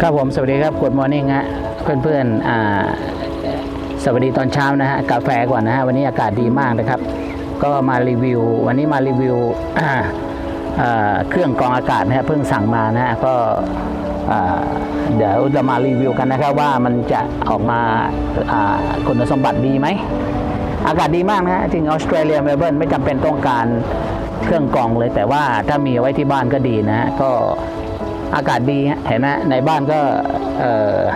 ครับผมสวัสดีครับกดมอร์นิ่งฮะเพื่อนเพื่อนๆอ่าสวัสดีตอนเช้านะฮะกาแฟก่อนนะฮะวันนี้อากาศดีมากนะครับ ก็มารีวิว วันนี้มารีวิวเครื่องกรองอากาศนะฮะเพิ่งสั่งมานะฮะก็เดี๋ยวจะมารีวิวกันนะครับว่ามันจะออกมาคุณสมบัติดีไหมอากาศดีมากนะฮะจริงออสเตรเลียเมลเบิร์นไม่จำเป็นต้องการเครื่องกรองเลย แต่ว่าถ้ามีไว้ที่บ้านก็ดีนะฮะก็ อากาศดีเห็นไหมในบ้านก็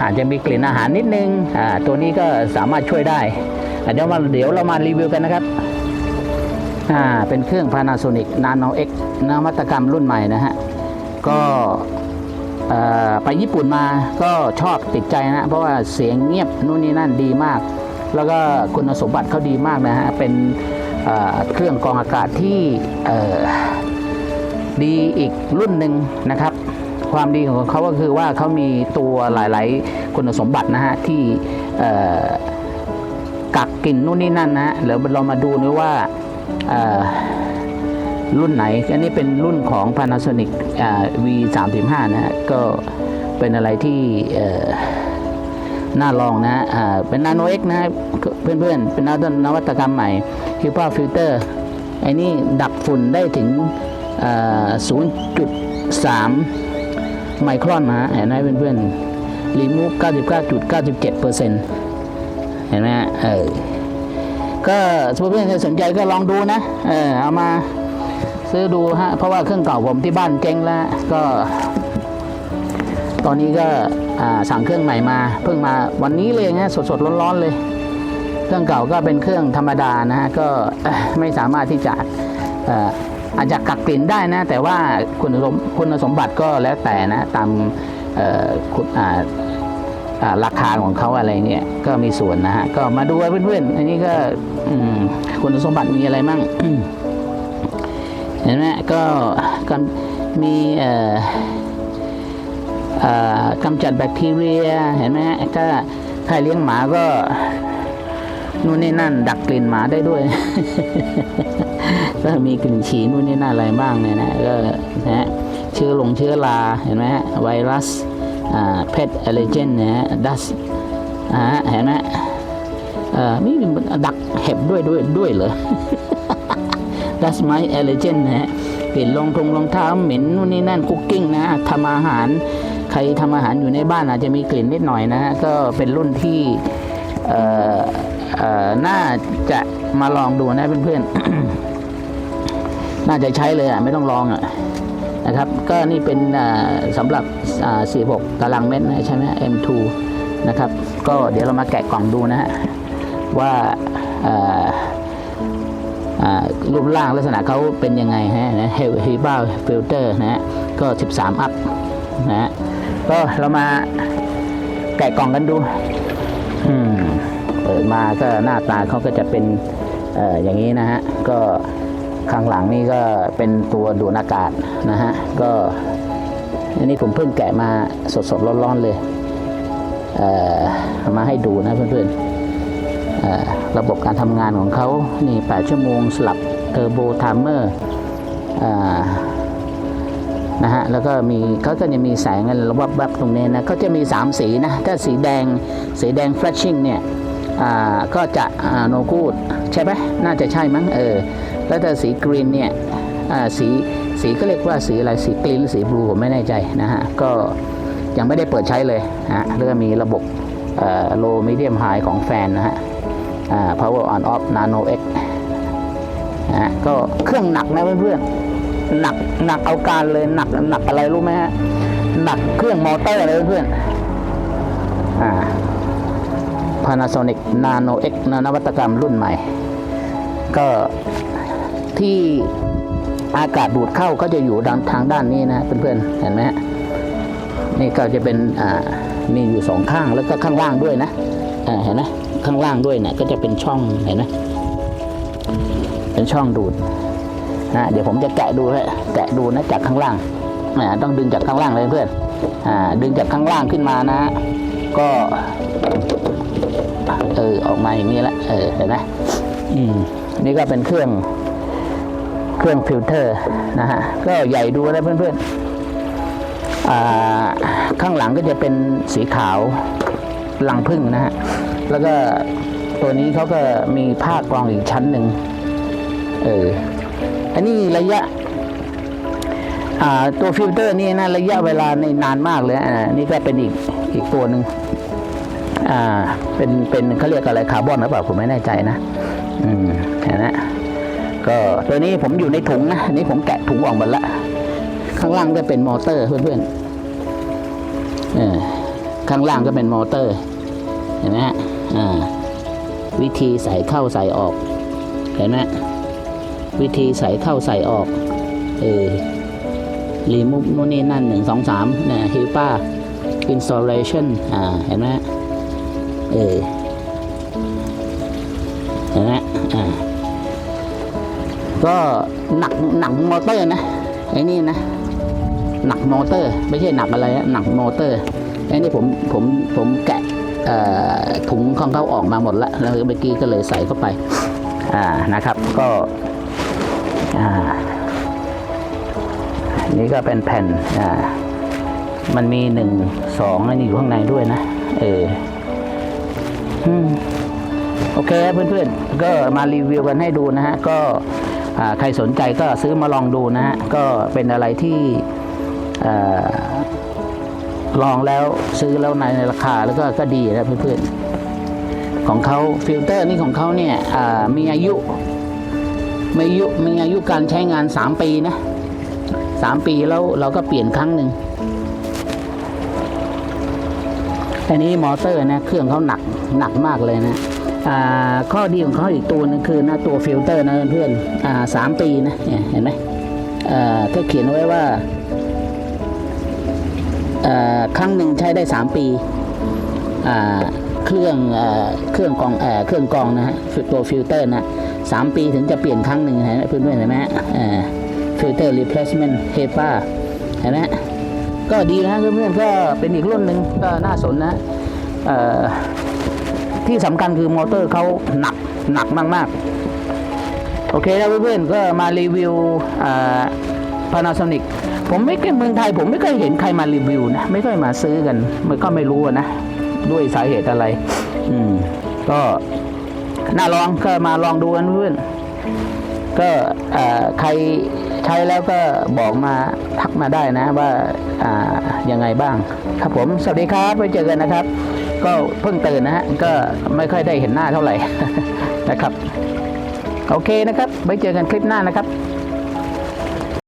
อาจจะมีกลิ่นอาหารนิดนึงตัวนี้ก็สามารถช่วยได้เดี๋ยวมาเดี๋ยวเรามารีวิวกันนะครับเป็นเครื่อง Panasonic Nano X นวัตกรรมรุ่นใหม่นะฮะ ก็ไปญี่ปุ่นมาก็ชอบติดใจนะ เพราะว่าเสียงเงียบนู่นนี่นั่นดีมาก แล้วก็คุณสมบัติเขาดีมากนะฮะ เป็นเครื่องกรองอากาศที่ดีอีกรุ่นหนึ่งนะครับ ความดีของเขาก็คือว่าเขามีตัวหลาย ๆ คุณสมบัตินะฮะที่กักกลิ่นนู่นนี่นั่นนะฮะเดี๋ยวเรามาดูนะว่าเอ่อรุ่นไหน อันนี้เป็นรุ่นของ Panasonic V35 นะฮะก็เป็นอะไรที่น่าลองนะอ่าเป็นนาโนเอ็กนะเพื่อนๆ เป็นนวัตกรรมใหม่คิวป้าฟิลเตอร์ไอ้นี่ดักฝุ่นได้ถึง 0.3 ไมครอนนะเห็นไหมเพื่อนๆรีมูฟ99.97%เห็นไหมฮะเออก็เพื่อนๆสนใจก็ลองดูนะเออเอามาซื้อดูฮะเพราะว่าเครื่องเก่าผมที่บ้านเจ๊งแล้วก็ ตอนนี้ก็สั่งเครื่องใหม่มา เพิ่งมาวันนี้เลยนะสดๆร้อนๆเลย เครื่องเก่าก็เป็นเครื่องธรรมดานะฮะก็ไม่สามารถที่จะ อาจจะกักกลิ่นได้นะ แต่ว่าคุณสมคุณสมบัติก็แล้วแต่นะตามาาราคาของเขาอะไรเนี่ยก็มีส่วนนะฮะก็มาดูเพื่อนๆอันนี้ก็คุณสมบัติมีอะไรมั่งเห็นไหมก็กมีกำจัดแบคทีเรียเห็นไหมถ้าใครเลี้ยงหมาก็นู่นนี่นั่น ดักกลิ่นหมาได้ด้วย ก็มีกลิ่นฉี่นู่นนี่นั่นอะไรบ้างเนี่ยนะก็นะฮะเชื้อลงเชื้อราเห็นไหมฮะไวรัสอ่าเพทอเลเจนนะฮะดัสอ่าเห็นไหมอ่อมีดักเห็บด้วยด้วยด้วยเหรอดัสไมเอเลเจนนะฮะกลิ่นรองทงรองเท้าเหม็นนู่นนี่นั่นคุกกิ้งนะทำอาหาร ใครทำอาหารอยู่ในบ้านอาจจะมีกลิ่นนิดหน่อยนะฮะก็เป็นรุ่นที่อ่อเอ่อน่าจะมาลองดูนะเพื่อนๆ น่าจะใช้เลยอะไม่ต้องลองอะนะครับก็นี่เป็นสำหรับ 46 ตารางเมตรนะใช่ไหม M2 นะครับก็เดี๋ยวเรามาแกะกล่องดูนะฮะว่ารูปร่างลักษณะเขาเป็นยังไงฮะนะเฮลบ้าฟิลเตอร์นะฮะก็ 13 อัพนะฮะก็เรามาแกะกล่องกันดูอืมเปิดมาก็หน้าตาเขาก็จะเป็นออย่างนี้นะฮะก็ ข้างหลังนี่ก็เป็นตัวดูดอากาศนะฮะก็อันนี้ผมเพิ่งแกะมาสดๆร้อนๆเลยเอ่อมาให้ดูนะเพื่อนๆระบบการทำงานของเขานี่ 8 ชั่วโมงสลับเทอร์โบไทม์เมอร์นะฮะแล้วก็มีเขาก็จะมีแสงอะไรวับวับๆตรงนี้นะก็จะมี 3 สีนะ ถ้าสีแดงสีแดง flashing เนี่ยอ่าก็จะโนกูดใช่ไหมน่าจะใช่มั้งเออ แล้วถ้าสีกรีนเนี่ยสีสีก็เรียกว่าสีอะไรสีกรีนหรือสีบลูผมไม่แน่ใจนะฮะก็ยังไม่ได้เปิดใช้เลยฮะแล้วก็มีระบบเอ่อ low medium high ของแฟนนะฮะ power on off nano x นะฮะก็เครื่องหนักนะเพื่อนๆหนักหนักเอาการเลยหนักหนักอะไรรู้ไหมฮะหนักเครื่องมอเตอร์เลยเพื่อนๆอ่า Panasonic Nano X นวัตกรรมรุ่นใหม่ ก็ ที่อากาศดูดเข้าก็จะอยู่ทางทางด้านนี้นะเพื่อนๆเห็นไหมฮะนี่ก็จะเป็นอ่ามีอยู่สองข้างแล้วก็ข้างล่างด้วยนะเห็นไหมข้างล่างด้วยเนี่ยก็จะเป็นช่องเห็นไหมเป็นช่องดูดนะเดี๋ยวผมจะแกะดูให้แกะดูนะจากข้างล่างอ่าต้องดึงจากข้างล่างเลยเพื่อนอ่าดึงจากข้างล่างขึ้นมานะ ก็เออออกมาอย่างนี้ละเออเห็นไหมอืมนี่ก็เป็นเครื่อง เครื่องฟิลเตอร์นะฮะก็ใหญ่ดูนะเพื่อนๆข้างหลังก็จะเป็นสีขาวหลังพึ่งนะฮะแล้วก็ตัวนี้เขาก็มีผ้ากรองอีกชั้นหนึ่งเอออันนี้ระยะตัวฟิลเตอร์นี่นะระยะเวลาในนานมากเลยอ่านี่ก็เป็นอีกอีกตัวหนึ่งอ่าเป็นเป็นเขาเรียกอะไรคาร์บอนหรือเปล่าผมไม่แน่ใจนะ อืมเห็นไหม ก็ตัวนี้ผมอยู่ในถุงนะอันนี้ผมแกะถุงออกหมดละ ข้างล่างก็เป็นมอเตอร์เพื่อนๆเออข้างล่างก็เป็นมอเตอร์ เห็นไหมฮะอ่าวิธีใส่เข้าใส่ออก เห็นไหมวิธีใส่เข้าใส่ออกเออรีมูฟนู่นนี่นั่นหนึ่งสองสามเนี่ยฮิป้า installation อ่าเห็นไหมเออเห็นไหมอ่า ก็หนักหนักมอเตอร์นะไอ้นี่นะหนักมอเตอร์ ไม่ใช่หนักอะไรนะหนักมอเตอร์ไอ้นี่ผมผมผมแกะถุงของเขาออกมาหมดแล้วแล้วเมื่อกี้ก็เลยใส่เข้าไปอ่านะครับก็อ่านี่ก็เป็นแผ่นอ่ามันมีหนึ่งสองอันนี้อยู่ข้างในด้วยนะเออโอเคครับเพื่อนๆ ก็มารีวิวกันให้ดูนะฮะ ก็ ใครสนใจก็ซื้อมาลองดูนะฮะก็เป็นอะไรที่ลองแล้วซื้อแล้วในราคาแล้วก็ก็ดีนะเพื่อนๆของเขาฟิลเตอร์นี่ของเขาเนี่ยมีอายุมีอายุมีอายุการใช้งาน 3 ปีนะสามปีแล้วเราก็เปลี่ยนครั้งหนึ่งอันนี้มอเตอร์นะเครื่องเขาหนักหนักมากเลยนะ ข้อดีของเขาอีกตัวหนึงคือหนะตัวฟิลเตอร์นะเพื่อนสามปีนะเห็นไหมอ่าก็เขียนไว้ว่าครั้งหนึ่งใช้ได้สามปีเครื่องอเครื่องกองเอ่อเครื่องกองนะฮะตัวฟิลเตอร์นะสามปีถึงจะเปลี่ยนครั้งหนึ่งเห็นไหมเพื่อนๆเห็นไหมฟิลเตอร์ replacement HEPA เห็นไหมก็ดีนะเพื่อนๆก็เป็นอีกรุ่นหนึ่งก็น่าสนนะ ที่สำคัญคือมอเตอร์เขาหนักหนักมาก ๆ โอเคแล้วเพื่อนๆก็มารีวิวพานาโซนิกผมไม่เคยเมืองไทย ผมไม่เคยเห็นใครมารีวิวนะ ไม่เคยมาซื้อกัน มันก็ไม่รู้นะ ด้วยสาเหตุอะไร อืม ก็น่าลองก็มาลองดูกันเพื่อนก็ใคร ใช้แล้วก็บอกมาทักมาได้นะว่าอ่ายังไงบ้าง ครับผม สวัสดีครับไว้เจอกันนะครับ ก็เพิ่งตื่นนะฮะก็ไม่ค่อยได้เห็นหน้าเท่าไหร่นะครับ โอเคนะครับไว้เจอกันคลิปหน้านะครับ